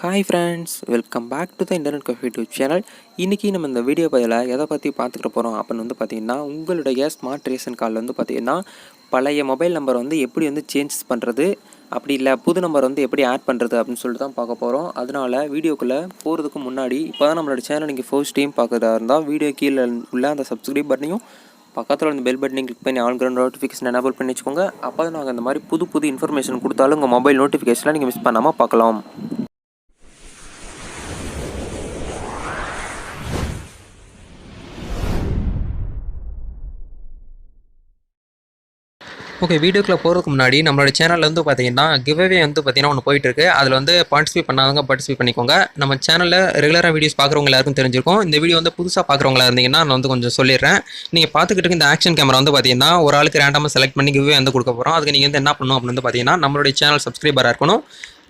Hi friends welcome back to the internet cafe YouTube channel இன்றைக்கி நம்ம இந்த video பதில் எதை பற்றி பார்த்துக்கிட்டு போகிறோம் அப்படின்னு வந்து பார்த்திங்கன்னா உங்களுடைய ஸ்மார்ட் ரேஷன் கார்டில் வந்து பார்த்திங்கன்னா பழைய மொபைல் நம்பர் வந்து எப்படி வந்து சேஞ்ச் பண்ணுறது அப்படி இல்லை புது நம்பர் வந்து எப்படி ஆட் பண்ணுறது அப்படின்னு சொல்லிட்டு தான் பார்க்க போகிறோம் அதனால் வீடியோக்குள்ளே போகிறதுக்கு முன்னாடி இப்போ தான் நம்மளோட சேனல் நீங்கள் ஃபர்ஸ்ட் டைம் பார்க்குறதா இருந்தால் வீடியோ கீழே உள்ள அந்த சப்ஸ்கிரைப் பட்டனையும் பக்கத்தில் அந்த பெல் பட்டனையும் கிளிக் பண்ணி ஆல் கிரவுண்ட் நோட்டிஃபிகேஷன் எனேபிள் பண்ணி வச்சுக்கோங்க. அப்போ தான் நாங்கள் இந்த மாதிரி புது புது இன்ஃபர்மேஷன் கொடுத்தாலும் உங்கள் மொபைல் நோட்டிஃபிகேஷனில் நீங்கள் மிஸ் பண்ணாமல் பார்க்கலாம். ஓகே வீடியோக்குள்ளே போகிறதுக்கு முன்னாடி நம்மளோட சேனலில் வந்து பார்த்தீங்கன்னா கிவ்அவே வந்து பார்த்தீங்கன்னா ஒன்று போயிட்டு இருக்கு அதில் வந்து பார்ட்டிசிபேட் பண்ணாதவங்க பார்ட்டிசிபேட் பண்ணிக்கோங்க. நம்ம சேனலில் ரெகுலராக வீடியோஸ் பார்க்குறவங்க எல்லாருக்கும் தெரிஞ்சிருக்கும். இந்த வீடியோ வந்து புதுசாக பார்க்குறவங்களா இருந்தீங்கன்னா நான் வந்து கொஞ்சம் சொல்லிடுறேன். நீங்கள் பார்த்துக்கிட்டு இந்த ஆக்ஷன் கேமரா வந்து பார்த்தீங்கன்னா ஒரு ஆளுக்கு ரேண்டமாக செலக்ட் பண்ணி கிவ்வே வந்து கொடுக்க போகிறோம் அதுக்கு நீங்கள் வந்து என்ன பண்ணணும் அப்படின்னு வந்து பார்த்தீங்கன்னா நம்மளுடைய சேனல் சப்ஸ்கிரைபராக இருக்கணும்.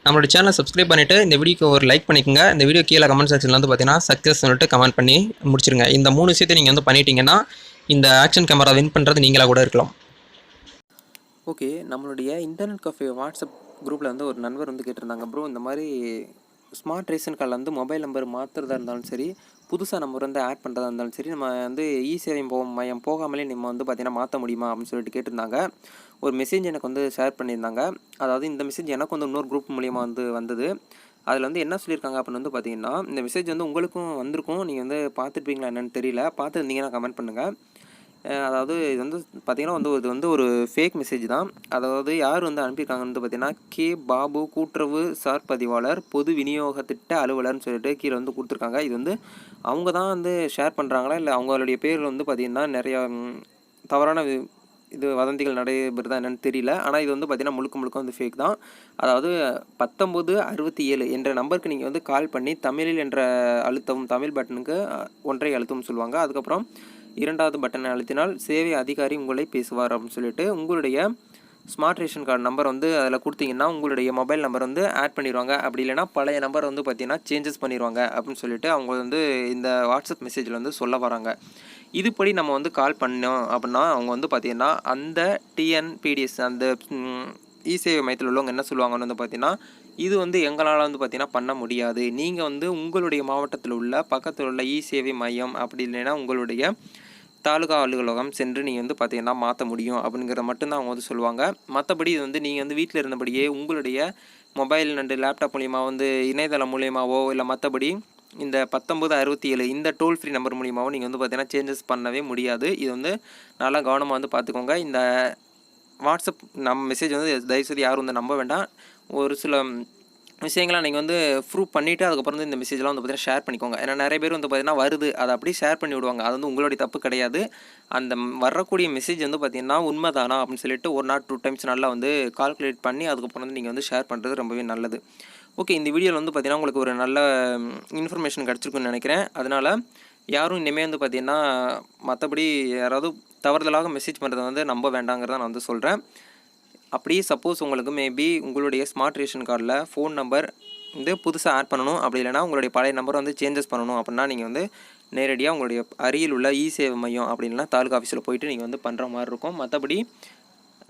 நம்மளோட சேனலை சப்ஸ்கிரைப் பண்ணிவிட்டு இந்த வீடியோக்கு ஒரு லைக் பண்ணிக்கோங்க. இந்த வீடியோ கீழே கமெண்ட் செக்ஷனில் வந்து பார்த்தீங்கன்னா சக்ஸஸ் சொல்லிட்டு கமெண்ட் பண்ணி முடிச்சிருங்க. இந்த மூணு விஷயத்தை நீங்கள் வந்து பண்ணிட்டீங்கன்னா இந்த ஆக்ஷன் கேமரா வின் பண்ணுறது நீங்களாக கூட இருக்கலாம். ஓகே நம்மளுடைய இன்டர்நெட் கஃபே வாட்ஸ்அப் குரூப்பில் வந்து ஒரு நண்பர் வந்து கேட்டிருந்தாங்க. ப்ரோ இந்த மாதிரி ஸ்மார்ட் ரேஷன் கார்டில் வந்து மொபைல் நம்பர் மாற்றுறதா இருந்தாலும் சரி புதுசாக நம்பர் வந்து ஆட் பண்ணுறதா இருந்தாலும் சரி நம்ம வந்து இ சேவை போ மையம் போகாமலே நம்ம வந்து பார்த்திங்கன்னா மாற்ற முடியுமா? அப்படின்னு சொல்லிட்டு கேட்டிருந்தாங்க. ஒரு மெசேஜ் எனக்கு வந்து ஷேர் பண்ணியிருந்தாங்க. அதாவது இந்த மெசேஜ் எனக்கு வந்து இன்னொரு குரூப் மூலியமாக வந்து வந்தது. அதில் வந்து என்ன சொல்லியிருக்காங்க அப்படின்னு வந்து பார்த்தீங்கன்னா இந்த மெசேஜ் வந்து உங்களுக்கும் வந்திருக்கும். நீங்கள் வந்து பார்த்துருப்பீங்களா என்னென்னு தெரியல. பார்த்துருந்தீங்கன்னா கமெண்ட் பண்ணுங்கள் அதாவது இது வந்து பார்த்தீங்கன்னா வந்து இது வந்து ஒரு ஃபேக் மெசேஜ் தான். அதாவது யார் வந்து அனுப்பியிருக்காங்கன்னு வந்து பார்த்தீங்கன்னா கே. பாபு கூட்டுறவு சார் பதிவாளர் பொது விநியோக திட்ட அலுவலர்னு சொல்லிட்டு கீழே வந்து கொடுத்துருக்காங்க. இது வந்து அவங்க தான் வந்து ஷேர் பண்ணுறாங்களா இல்லை அவங்களுடைய பேர் வந்து பார்த்திங்கன்னா நிறையா தவறான இது வதந்திகள் நடைபெறுதா என்னன்னு தெரியல. ஆனால் இது வந்து பார்த்திங்கன்னா முழுக்க முழுக்க வந்து ஃபேக் தான். அதாவது பத்தொம்போது அறுபத்தி ஏழு என்ற நம்பருக்கு நீங்கள் வந்து கால் பண்ணி தமிழில் என்ற அழுத்தவும் தமிழ் பட்டனுக்கு ஒன்றை அழுத்தவும் சொல்லுவாங்க. அதுக்கப்புறம் இரண்டாவது பட்டனை அழுத்தினால் சேவை அதிகாரி உங்களை பேசுவார் அப்படின்னு சொல்லிட்டு உங்களுடைய ஸ்மார்ட் ரேஷன் கார்டு நம்பர் வந்து அதில் கொடுத்தீங்கன்னா உங்களுடைய மொபைல் நம்பர் வந்து ஆட் பண்ணிடுவாங்க. அப்படி இல்லைன்னா பழைய நம்பர் வந்து பார்த்தீங்கன்னா சேஞ்சஸ் பண்ணிடுவாங்க அப்படின்னு சொல்லிட்டு அவங்க வந்து இந்த வாட்ஸ்அப் மெசேஜில் வந்து சொல்ல வராங்க. இதுபடி நம்ம வந்து கால் பண்ணோம் அப்படின்னா அவங்க வந்து பார்த்திங்கன்னா அந்த டிஎன்பிடிஎஸ் அந்த இசேவை இ சேவை மையத்தில் உள்ளவங்க என்ன சொல்லுவாங்கன்னு வந்து பார்த்தீங்கன்னா இது வந்து எங்களால் வந்து பார்த்திங்கன்னா பண்ண முடியாது. நீங்கள் வந்து உங்களுடைய மாவட்டத்தில் உள்ள பக்கத்தில் உள்ள இ சேவை மையம் அப்படி இல்லைன்னா உங்களுடைய தாலுகா அலுவலகம் சென்று நீங்கள் வந்து பார்த்தீங்கன்னா மாற்ற முடியும் அப்படிங்கிறத மட்டும்தான் அவங்க வந்து சொல்லுவாங்க. மற்றபடி இது வந்து நீங்கள் வந்து வீட்டில் இருந்தபடியே உங்களுடைய மொபைல் அண்டு லேப்டாப் மூலிமா வந்து இணையதளம் மூலியமாவோ இல்லை மற்றபடி இந்த பத்தொம்பது அறுபத்தி ஏழு இந்த டோல் ஃப்ரீ நம்பர் மூலியமாகவும் நீங்கள் வந்து பார்த்தீங்கன்னா சேஞ்சஸ் பண்ணவே முடியாது. இது வந்து நல்லா கவனமாக வந்து பார்த்துக்கோங்க இந்த வாட்ஸ்அப் நம்ம மெசேஜ் வந்து தயவுசெய்து யாரும் வந்து நம்ப வேண்டாம். ஒரு சில விஷயங்களை நீங்கள் வந்து ப்ரூவ் பண்ணிவிட்டு அதுக்கப்புறம் வந்து இந்த மெசேஜ்லாம் வந்து பார்த்தீங்கன்னா ஷேர் பண்ணிக்கோங்க. ஏன்னா நிறைய பேர் வந்து பார்த்தீங்கன்னா வருது. அதை அப்படியே ஷேர் பண்ணி விடுவாங்க. அது வந்து உங்களுடைய தப்பு கிடையாது. அந்த வரக்கூடிய மெசேஜ் வந்து பார்த்தீங்கன்னா உண்மைதானா அப்படின்னு சொல்லிட்டு ஒரு நாட் டூ டைம்ஸ் நல்லா வந்து கால்குலேட் பண்ணி அதுக்கப்புறம் வந்து நீங்கள் வந்து ஷேர் பண்ணுறது ரொம்பவே நல்லது. ஓகே இந்த வீடியோவில் வந்து பார்த்திங்கன்னா உங்களுக்கு ஒரு நல்ல இன்ஃபர்மேஷன் கிடச்சிருக்குன்னு நினைக்கிறேன். அதனால் யாரும் இனிமேல் வந்து பார்த்தீங்கன்னா மற்றபடி யாராவது தவறுதலாக மெசேஜ் பண்ணுறதை வந்து நம்ப வேண்டாங்கிறத நான் வந்து சொல்கிறேன் அப்படியே சப்போஸ் உங்களுக்கு மேபி உங்களுடைய ஸ்மார்ட் ரேஷன் கார்டில் ஃபோன் நம்பர் வந்து புதுசாக ஆட் பண்ணணும். அப்படி இல்லைனா உங்களுடைய பழைய நம்பர் வந்து சேஞ்சஸ் பண்ணணும் அப்படின்னா நீங்கள் வந்து நேரடியாக உங்களுடைய அருகில் உள்ள இ சேவை மையம் அப்படின்னா தாலுகா ஆஃபீஸில் போயிட்டு நீங்கள் வந்து பண்ணுற மாதிரி இருக்கும். மற்றபடி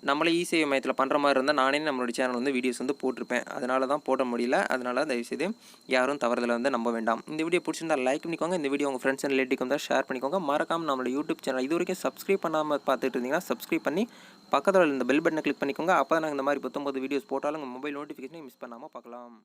நம்மளே இ சேவை மையத்தில் பண்ணுற மாதிரி இருந்தால் நானே நம்மளுடைய சேனல் வந்து வீடியோஸ் வந்து போட்டிருப்பேன். அதனால தான் போட முடியல. அதனால தயவுசெய்து யாரும் தவறுதலை வந்து நம்ப வேண்டாம். இந்த வீடியோ பிடிச்சிருந்தா லைக் பண்ணிக்கோங்க. இந்த வீடியோ உங்கள் ஃப்ரெண்ட்ஸ் அண்ட் ரிலேட்டிவ் வந்து ஷேர் பண்ணிக்கோங்க. மறக்காம நம்மளோட யூடியூப் சேனல் இது வரைக்கும் சப்ஸ்கிரைப் பண்ணாமல் பார்த்துட்டு இருந்தீங்கன்னா சப்ஸ்கிரைப் பண்ணி பக்கத்தில் இந்த பெல் பட்டனை கிளிக் பண்ணிக்கோங்க. அப்போ தான் நாங்கள் இந்த மாதிரி பத்தொம்பது வீடியோஸ் போட்டாலும் உங்கள் மொபைல் நோட்டிஃபிகேஷனை மிஸ் பண்ணாமல் பார்க்கலாம்.